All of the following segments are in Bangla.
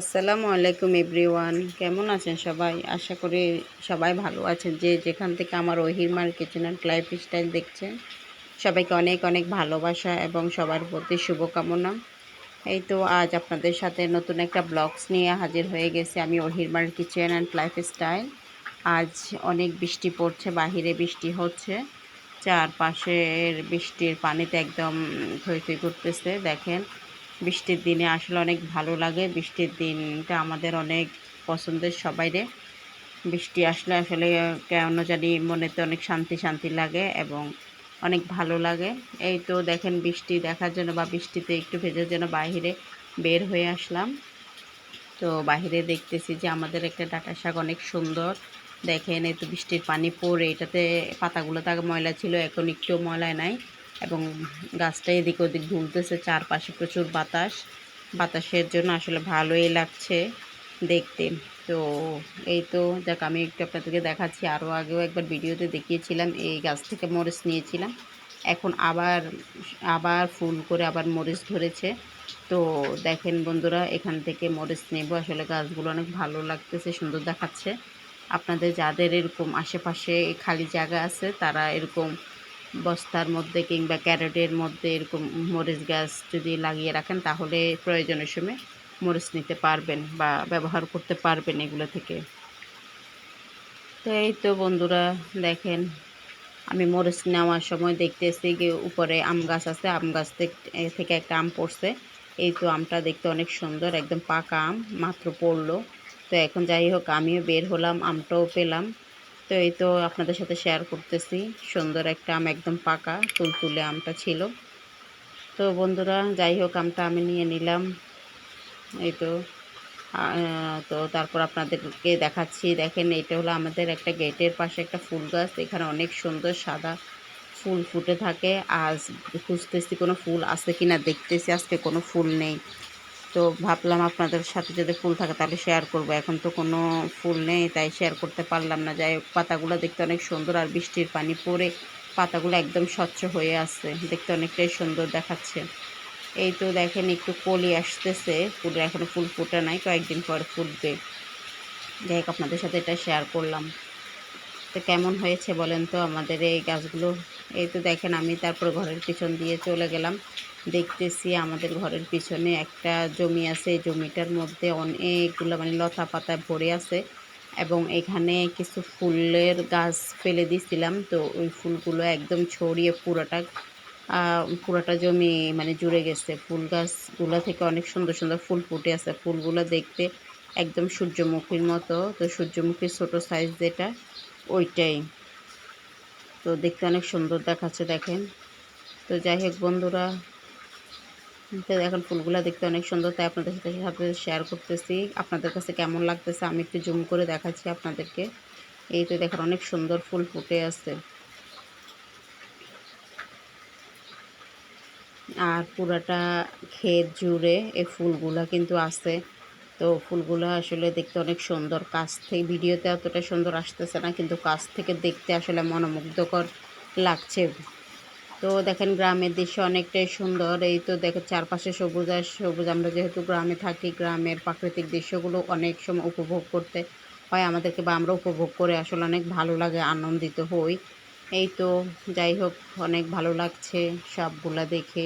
আসসালামু আলাইকুম এভরিওয়ান। কেমন আছেন সবাই? আশা করি সবাই ভালো আছেন। যে যেখান থেকে আমার ওহিরমার কিচেন অ্যান্ড লাইফ স্টাইল দেখছেন, সবাইকে অনেক অনেক ভালোবাসা এবং সবার প্রতি শুভকামনা। এই তো আজ আপনাদের সাথে নতুন একটা ব্লগস নিয়ে হাজির হয়ে গেছে আমি ওহিরমার কিচেন অ্যান্ড লাইফ স্টাইল আজ অনেক বৃষ্টি পড়ছে, বাহিরে বৃষ্টি হচ্ছে। চারপাশের বৃষ্টির পানিতে একদম থই থই করতেছে, দেখেন। বৃষ্টির দিনে আসলে অনেক ভালো লাগে। বৃষ্টির দিনটা আমাদের অনেক পছন্দের সবাইরে। বৃষ্টি আসলে আসলে কেন জানি মনেতে অনেক শান্তি শান্তি লাগে এবং অনেক ভালো লাগে। এই তো দেখেন বৃষ্টি দেখার জন্য বা বৃষ্টিতে একটু ভেজার জন্য বাহিরে বের হয়ে আসলাম। তো বাহিরে দেখতেছি যে আমাদের একটা ডাটা শাক অনেক সুন্দর। দেখেন এই তো বৃষ্টির পানি পড়ে। এটাতে পাতাগুলো তাকে ময়লা ছিল, এখন একটু ময়লায় নাই। এবং গাছটা এদিক ওদিক ঝুলতেছে চারপাশে প্রচুর বাতাস। বাতাসের জন্য আসলে ভালোই লাগছে দেখতে। তো এই তো দেখ আমি একটু আপনাদেরকে দেখাচ্ছি। আরও আগেও একবার ভিডিওতে দেখিয়েছিলাম, এই গাছ থেকে মরিচ নিয়েছিলাম। এখন আবার আবার ফুল করে আবার মরিচ ধরেছে। তো দেখেন বন্ধুরা, এখান থেকে মরিচ নেব। আসলে গাছগুলো অনেক ভালো লাগতেছে, সুন্দর দেখাচ্ছে। আপনাদের যাদের এরকম আশেপাশে খালি জায়গা আছে, তারা এরকম বস্তার মধ্যে কিংবা ক্যারেটের মধ্যে এরকম মরিচ গাছ যদি লাগিয়ে রাখেন, তাহলে প্রয়োজনের সময় মরিচ নিতে পারবেন বা ব্যবহার করতে পারবেন এগুলো থেকে। তো এই তো বন্ধুরা, দেখেন আমি মরিচ নেওয়ার সময় দেখতেছি যে উপরে আম গাছ আছে, আম গাছ থেকে একটা আম পড়ছে। এই তো আমটা দেখতে অনেক সুন্দর, একদম পাকা আম, মাত্র পড়ল। তো এখন যাই হোক, আমিও বের হলাম, আমটাও পেলাম। তো এই তো আপনাদের সাথে শেয়ার করতেছি। সুন্দর একটা আম একদম পাকা, তুলতুলে আমটা ছিল। তো বন্ধুরা, যাই হোক, আমটা আমি নিয়ে নিলাম। এই তো তো তারপর আপনাদেরকে দেখাচ্ছি। দেখেন এটা হলো আমাদের একটা গেটের পাশে একটা ফুল গাছ। এখানে অনেক সুন্দর সাদা ফুল ফুটে থাকে। আজ খুঁজতেছি কোনো ফুল আছে কিনা, দেখতেছি আজকে কোনো ফুল নেই। তো ভাবলাম আপনাদের সাথে যদি ফুল থাকে তাহলে শেয়ার করব। এখন তো কোনো ফুল নেই, তাই শেয়ার করতে পারলাম না। যাই পাতাগুলো দেখতে অনেক সুন্দর আর বৃষ্টির পানি পড়ে পাতাগুলো একদম স্বচ্ছ হয়ে আছে। দেখতে অনেকটাই সুন্দর দেখাচ্ছে। এই তো দেখেন একটু কলি আসতেছে, ফুল এখনও ফুল ফুটে নাই, কয়েকদিন পর ফুটবে। যাই হোক, আপনাদের সাথে এটা শেয়ার করলাম। তো কেমন হয়েছে বলেন তো আমাদের এই গাছগুলো? এই তো দেখেন আমি তারপর ঘরের পিছন দিয়ে চলে গেলাম। দেখতেছি আমাদের ঘরের পিছনে একটা জমি আছে। এই জমিটার মধ্যে অনেকগুলো মানে লতা পাতায় ভরে আছে এবং এখানে কিছু ফুলের গাছ ফেলে দিছিলাম। তো ওই ফুলগুলো একদম ছড়িয়ে পুরোটা পুরোটা জমি মানে জুড়ে গেছে। ফুল গাছগুলো থেকে অনেক সুন্দর সুন্দর ফুল ফুটে আছে। ফুলগুলো দেখতে একদম সূর্যমুখীর মতো। তো সূর্যমুখীর ছোটো সাইজ যেটা ওইটাই। তো দেখতে অনেক সুন্দর দেখাচ্ছে, দেখেন। তো যাই হোক বন্ধুরা, তো এখন ফুলগুলো দেখতে অনেক সুন্দর, তাই আপনাদের সাথে সাথে শেয়ার করতেছি। আপনাদের কাছে কেমন লাগতেছে আমি একটু জুম করে দেখাচ্ছি আপনাদেরকে। এই তো দেখেন অনেক সুন্দর ফুল ফুটে আছে। আর পুরাটা ক্ষেত জুড়ে এই ফুলগুলা কিন্তু আছে। তো ফুলগুলো আসলে দেখতে অনেক সুন্দর। কাছ থেকে ভিডিওতে অতটা সুন্দর আসতেছে না, কিন্তু কাছ থেকে দেখতে আসলে মনোমুগ্ধকর লাগছে। তো দেখেন গ্রামের দৃশ্য অনেকটাই সুন্দর। এই তো দেখো চারপাশে সবুজ আর সবুজ। আমরা যেহেতু গ্রামে থাকি, গ্রামের প্রাকৃতিক দৃশ্যগুলো অনেক সময় উপভোগ করতে হয় আমাদেরকে বা আমরা উপভোগ করে আসলে অনেক ভালো লাগে, আনন্দিত হই। এই তো যাই হোক, অনেক ভালো লাগছে সবগুলা দেখে।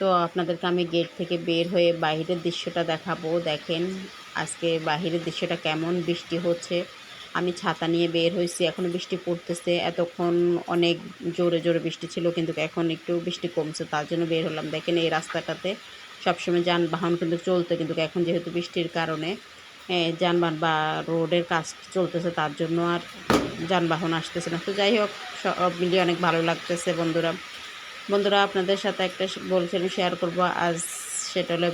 তো আপনাদেরকে আমি গেট থেকে বের হয়ে বাহিরের দৃশ্যটা দেখাবো। দেখেন আজকে বাহিরের দৃশ্যটা কেমন বৃষ্টি হচ্ছে। আমি ছাতা নিয়ে বের হয়েছি এখনও বৃষ্টি পড়তেছে। এতক্ষণ অনেক জোরে জোরে বৃষ্টি ছিল, কিন্তু এখন একটু বৃষ্টি কমছে, তার জন্য বের হলাম। দেখেন এই রাস্তাটাতে সবসময় যানবাহন কিন্তু চলতো, কিন্তু এখন যেহেতু বৃষ্টির কারণে যানবাহন বা রোডের কাজ চলতেছে, তার জন্য আর যানবাহন আসতেছে না। তো যাই হোক, সব মিলিয়ে অনেক ভালো লাগতেছে বন্ধুরা। বন্ধুরা, আপনাদের সাথে একটা বলছিলাম শেয়ার করব। আজ সেটা হলো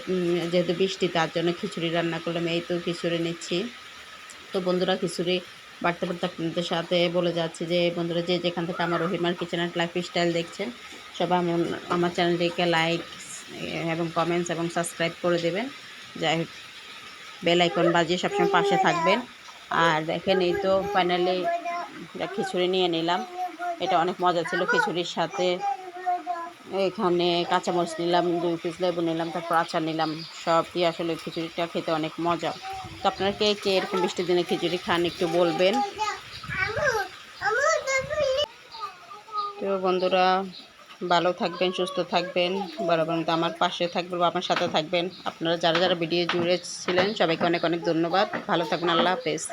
যেহেতু বৃষ্টি, তার জন্য খিচুড়ি রান্না করলাম, এই তো খিচুড়ি নিচ্ছি। তো বন্ধুরা, খিচুড়ি বাড়তে বাড়তে আপনাদের সাথে বলে যাচ্ছি যে, বন্ধুরা, যে যেখান থেকে আমার রহিমার কিচেন অ্যান্ড লাইফ স্টাইল দেখছেন, সবাই আমি আমার চ্যানেলটিকে লাইক এবং কমেন্টস এবং সাবস্ক্রাইব করে দেবেন। যাই হোক বেল আইকন বাজিয়ে সবসময় পাশে থাকবেন। আর দেখেন, এই তো ফাইনালি খিচুড়ি নিয়ে নিলাম। এটা অনেক মজা ছিল খিচুড়ির সাথে। এখানে কাঁচামরিচ নিলাম, দুই পিস লেবু নিলাম, তারপর আচার নিলাম। সব দিয়ে আসলে খিচুড়িটা খেতে অনেক মজা। তো আপনারা কে কে এরকম বৃষ্টির দিনে খিচুড়ি খান একটু বলবেন। তো বন্ধুরা, ভালো থাকবেন, সুস্থ থাকবেন বরাবর মতো আমার পাশে থাকবেন বা আমার সাথে থাকবেন। আপনারা যারা যারা ভিডিও জুড়ে ছিলেন, সবাইকে অনেক অনেক ধন্যবাদ। ভালো থাকবেন, আল্লাহ হাফেজ।